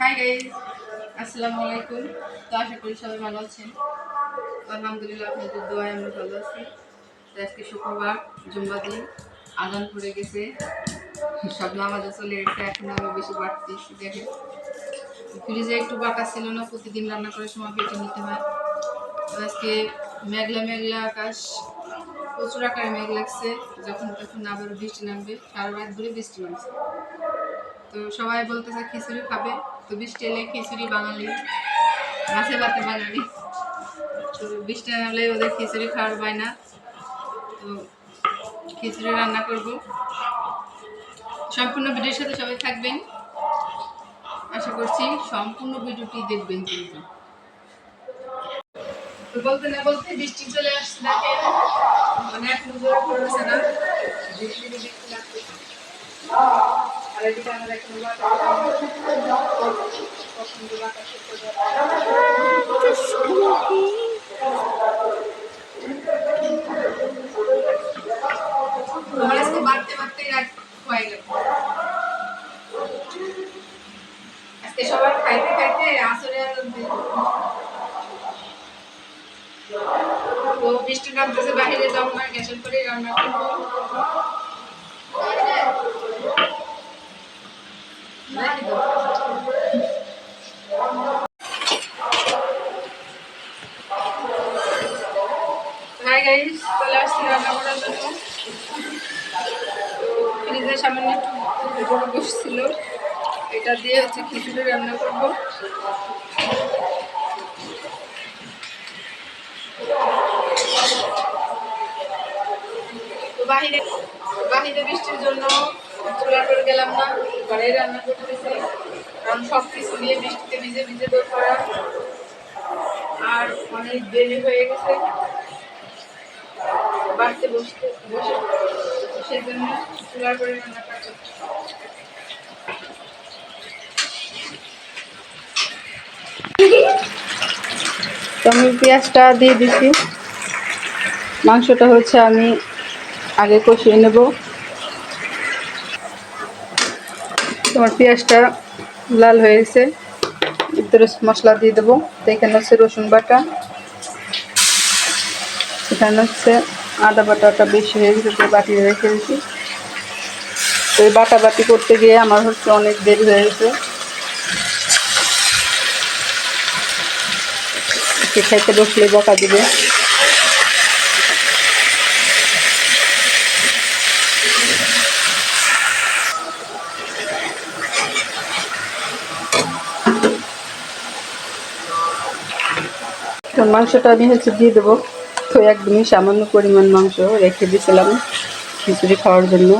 Hi guys আসসালামু আলাইকুম তো আশা করি সবাই ভালো আছেন। আলহামদুলিল্লাহ, আপনাদের দোয়ায় আমরা ভালো আছি। তো আজকে শুক্রবার জুম্বা দিন। আজান পড়ে গেছে। সব নামাজে চলে গেছে এখন আমি বেশি বাড়তেছি দেখে ফ্রিজে একটু বাটা ছিল না, প্রতিদিন রান্না করার সময় পেটে নিতে হয়। তো আজকে মেঘলা মেঘলা আকাশ। প্রচুর আকারে মেঘ লাগছে। যখন তখন আবার বৃষ্টি নামবে। সারা রাত ধরে বৃষ্টি নামছে। তো সবাই বলতেছে খিচুড়ি খাবে। এলে খিচুড়ি বাঙালি। মাছে ভাতে বাঙালি। তো বৃষ্টি নামলে ওদের খিচুড়ি খাওয়ার পায় না। তো খিচুড়ি রান্না করব। সম্পূর্ণ ভিডিওর সাথে সবাই থাকবেন। আশা করছি সম্পূর্ণ ভিডিওটি দেখবেন কিন্তু। বলতে না বলতে বৃষ্টি চলে আসছে দেখেন মানে এখন জোরে পড়েছে না। বৃষ্টি বাড়তে বাড়তে রাত হয়ে গেল আজকে সবার খাইতে খাইতে আসরে আর বৃষ্টি নামতেছে, বাহিরে যাব না গ্যাসের করে রান্না করব নাকি তো? হাই গাইস চলে রান্না করার জন্য। ফ্রিজের সামান্য একটু এটা দিয়ে হচ্ছে খিচুড়ি রান্না করব। বাহিরে বাহিরে বৃষ্টির জন্য চুলা করে গেলাম না, ঘরে রান্না করতেছি। কারণ সব কিছু নিয়ে বৃষ্টিতে ভিজে ভিজে দৌড় করা। আর অনেক দেরি হয়ে গেছে। বাড়তে বসতে, বসে সেই জন্য চুলার করে রান্না করতে তো আমি পেঁয়াজটা দিয়ে দিছি। মাংসটা হচ্ছে আমি আগে কষিয়ে নেব। তোমার পেঁয়াজটা লাল হয়ে গেছে। ভিতরে মশলা দিয়ে দেবো। এখানে হচ্ছে রসুন বাটা। এখানে হচ্ছে আদা বাটাটা বেশি হয়ে গেছে, তো বাটি রেখে দিয়েছি। তো এই বাটা বাটি করতে গিয়ে আমার হচ্ছে অনেক দেরি হয়ে গেছে। সে খাইতে বসলে বকা দিবে। তো মাংসটা আমি হচ্ছে দিয়ে দেবো। তো একদমই সামান্য পরিমাণ মাংস রেখে দিয়েছিলাম খিচুড়ি খাওয়ার জন্য।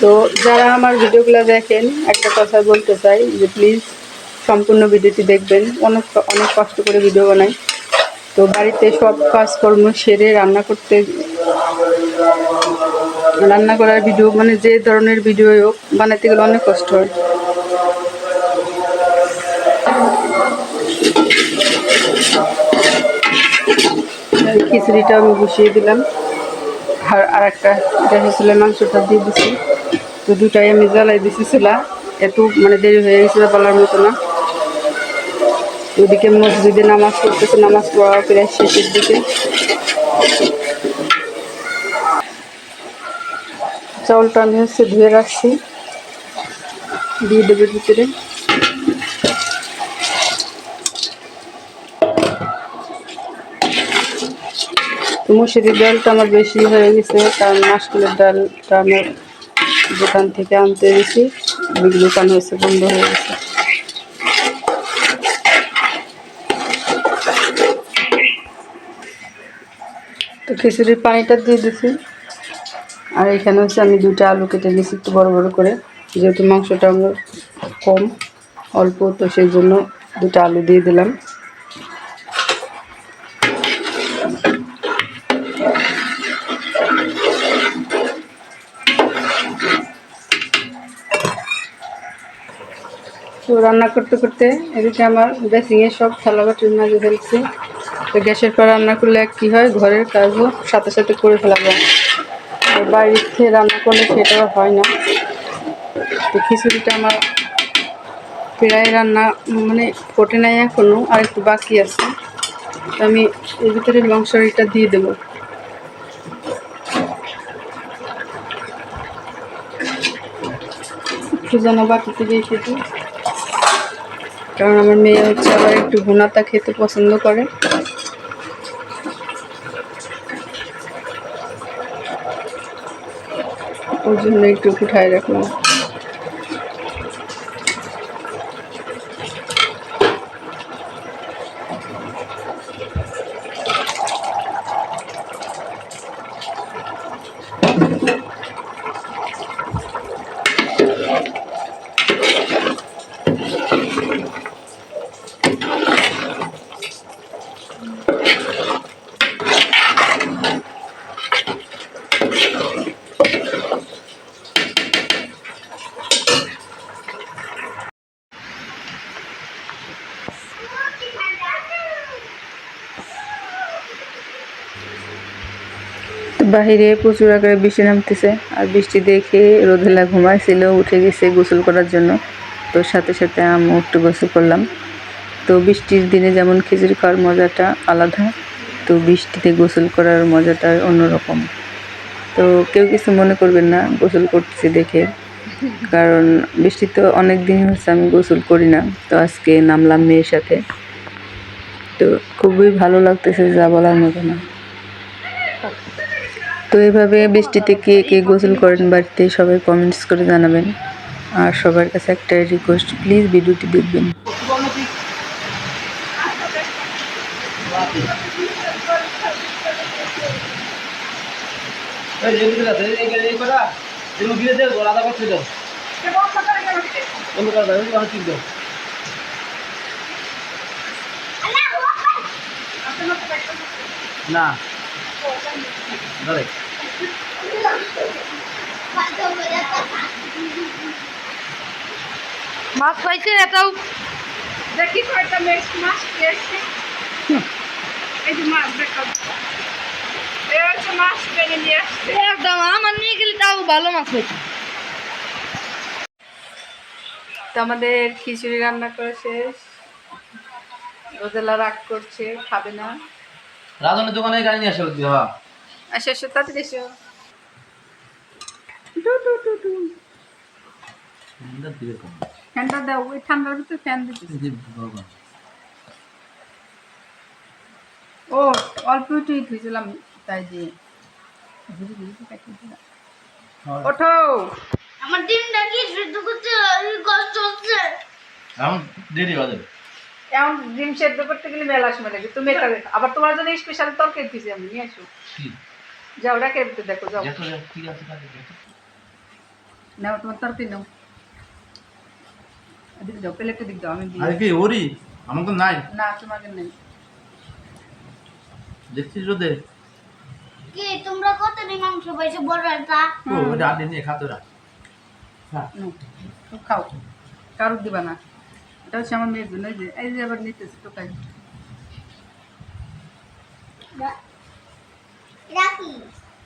তো যারা আমার ভিডিওগুলো দেখেন, একটা কথা বলতে চাই যে প্লিজ সম্পূর্ণ ভিডিওটি দেখবেন। অনেক অনেক কষ্ট করে ভিডিও বানাই। তো বাড়িতে সব কাজকর্ম সেরে রান্না করতে রান্না করার ভিডিও মানে যে ধরনের ভিডিও হোক বানাতে গেলে অনেক কষ্ট হয়। খিচুড়িটা আমি বসিয়ে দিলাম। আর আর একটা, এটা ছিল মাংসটা দিয়ে দিছি। তো দুটাই আমি জ্বালাই দিছি চুলা। এত মানে দেরি হয়ে গেছিল বলার মতো না। ওদিকে মসজিদে নামাজ পড়তেছে, নামাজ পড়া প্রায় শেষের দিকে। চাউলটা আমি হচ্ছে ধুয়ে রাখছি। দিয়ে দেবে ভিতরে। মুসুরির ডালটা আমার বেশি হয়ে গেছে, কারণ মাসকুলের ডালটা আমার দোকান থেকে আনতে গেছি দোকান হয়েছে, বন্ধ হয়ে গেছে। তো খিচুড়ির পানিটা দিয়ে দিছি। আর এখানে হচ্ছে আমি দুটো আলু কেটে নিয়েছি একটু বড় বড় করে। যেহেতু মাংসটা আমার কম, অল্প, তো সেই জন্য দুটো আলু দিয়ে দিলাম। তো রান্না করতে করতে এদিকে আমার বেসিংয়ে সব থালা বাটির মাঝে ফেলছে। তো গ্যাসের পর রান্না করলে কী হয়? ঘরের কাজও সাথে সাথে করে ফেলা যায়। থেকে রান্না করলে সেটাও হয় না। তো খিচুড়িটা আমার প্রায় রান্না মানে ফোটে নাই এখনও আর একটু বাকি আছে। তো আমি এর ভিতরে মাংসটা দিয়ে দেবো। একটু যেন বাকিতে রেখে দিই কারণ আমার মেয়ে হচ্ছে আবার একটু ভুনাতা খেতে পছন্দ করে। জন্য একটু উঠায় রাখলাম বাহিরে প্রচুর আকারে বৃষ্টি নামতেছে, আর বৃষ্টি দেখে রোদেলা ঘুমাইছিল, উঠে গেছে গোসল করার জন্য। তো সাথে সাথে আমি একটু গোসল করলাম। তো বৃষ্টির দিনে যেমন খিচুড়ি খাওয়ার মজাটা আলাদা, তো বৃষ্টিতে গোসল করার মজাটা অন্যরকম। তো কেউ কিছু মনে করবেন না, গোসল করতেছি দেখে। কারণ বৃষ্টি তো অনেক দিন হচ্ছে, আমি গোসল করি না। তো আজকে নামলাম মেয়ের সাথে। তো খুবই ভালো লাগতেছে যা বলার মতো না। তো এভাবে বৃষ্টিতে কে কে গোসল করেন বাড়িতে সবাই কমেন্টস করে জানাবেন। আর সবার কাছে একটা রিকোয়েস্ট প্লিজ ভিডিওটি দেখবেন। না। ধরে। মাছ পাইছে এটাও দেখি কয়টা মেস মাছ পেয়েছে। এই যে মাছ দেখাব এ হচ্ছে মাছ কিনে নিয়ে আসছে। একদম আমার নিয়ে গেলে তাও ভালো মাছ পাইছে তো আমাদের খিচুড়ি রান্না করে শেষ। রোদেলা রাগ করছে খাবে না। রাজনের দোকানে গাড়ি নিয়ে আসে বুঝলি হ্যাঁ আসো আসো তাড়াতাড়ি এসো ফ্যানটা দাও ওই ঠান্ডার ভিতরে ফ্যান দিতে ও অল্প একটুই ধুয়েছিলাম তাই দিয়ে। ঘুরে ঘুরে তো কাটিয়ে দিলাম। ওঠো। আমার ডিমটা কি সিদ্ধ করতে কষ্ট হচ্ছে এখন দেরি বাজে। এমন ডিম সেদ্ধ করতে গেলে মেলা সময় লাগে তুমি এটা দেখো। আবার তোমার জন্য স্পেশাল তরকারি দিয়েছি আমি নিয়ে আসো। যাও রেখে দেখো যাও। যত কি আছে কাকে যত নাও তোমার তরকারি নাও। এদিকে দাও প্লেটে দিক দাও আমি দিই আরে কি ওরি আমার তো নাই? না তোমাকে নেই। দেখছিস রোদে? কি তোমরা কত দিন মাংস পাইছো বড় একটা? ও নিয়ে খাতো রা হ্যাঁ খাও। কারুর দিবা না। এটা হচ্ছে আমার মেয়ের জন্য এই যে এই যে আবার নিতেছে টোকাই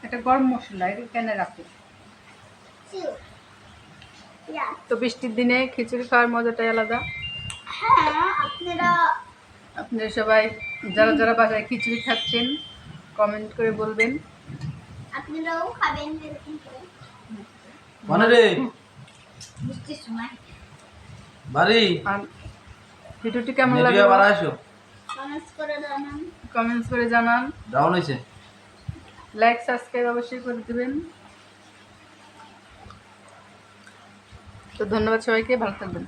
এটা গরম মশলা এটা কেন রাখো? তো বৃষ্টির দিনে খিচুড়ি খাওয়ার মজাটাই আলাদা। হ্যাঁ আপনারা আপনারা সবাই যারা যারা বাসায় খিচুড়ি খাচ্ছেন কমেন্ট করে বলবেন। আপনারাও খাবেন করে। মানে রে? বৃষ্টির সময়। আর ভিডিওটি কেমন লাগল? আবার আসো। কমেন্টস করে জানান। কমেন্টস করে জানান। ডাউন হইছে লাইক সাবস্ক্রাইব অবশ্যই করে দিবেন। তো ধন্যবাদ সবাইকে ভালো থাকবেন।